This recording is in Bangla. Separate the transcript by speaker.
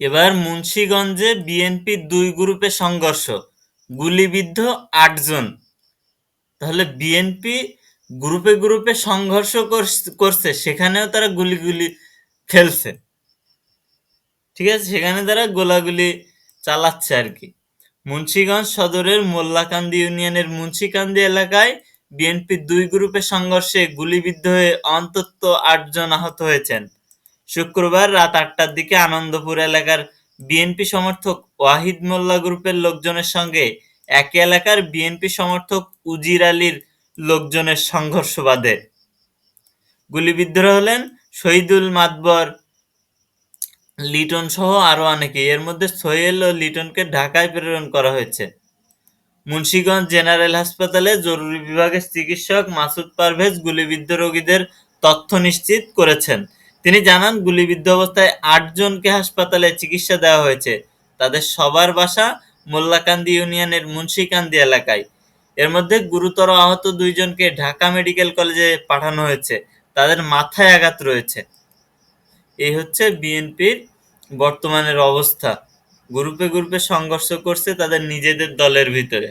Speaker 1: এবার মুন্সিগঞ্জে বিএনপির দুই গ্রুপে সংঘর্ষ, গুলিবিদ্ধ আটজন। তাহলে বিএনপি গ্রুপে গ্রুপে সংঘর্ষ করছে সেখানেও তারা গুলিগুলি খেলছে ঠিক আছে, সেখানে তারা গোলাগুলি চালাচ্ছে আর কি। মুন্সিগঞ্জ সদরের মোল্লাকান্দি ইউনিয়নের মুন্সিকান্দি এলাকায় বিএনপির দুই গ্রুপে সংঘর্ষে গুলিবিদ্ধ হয়ে অন্তত আটজন আহত হয়েছেন। শুক্রবার রাত আটটার দিকে আনন্দপুর এলাকার বিএনপি সমর্থক ওয়াহিদ মোল্লা গ্রুপের লোকজনের সঙ্গে একই এলাকার বিএনপি সমর্থক উজির আলীর লোকজনের সংঘর্ষ বাধে। গুলিবিদ্ধরা হলেন শহীদুল মাতবর, লিটন সহ আরও অনেকে। এর মধ্যে সোহেল ও লিটনকে ঢাকায় প্রেরণ করা হয়েছে। মুন্সীগঞ্জ জেনারেল হাসপাতালে জরুরি বিভাগের চিকিৎসক মাসুদ পারভেজ গুলিবিদ্ধ রোগীদের তথ্য নিশ্চিত করেছেন। তিনি জানান, গুলিবিদ্ধ অবস্থায় আটজনকে হাসপাতালে চিকিৎসা দেওয়া হয়েছে। তাদের সবার বাসা মোল্লাকান্দি ইউনিয়নের মুন্সিকান্দি এলাকায়। এর মধ্যে গুরুতর আহত দুইজনকে ঢাকা মেডিকেল কলেজে পাঠানো হয়েছে। তাদের মাথায় আঘাত রয়েছে। এই হচ্ছে বিএনপির বর্তমানের অবস্থা। গ্রুপে গ্রুপে সংঘর্ষ করছে তাদের নিজেদের দলের ভিতরে।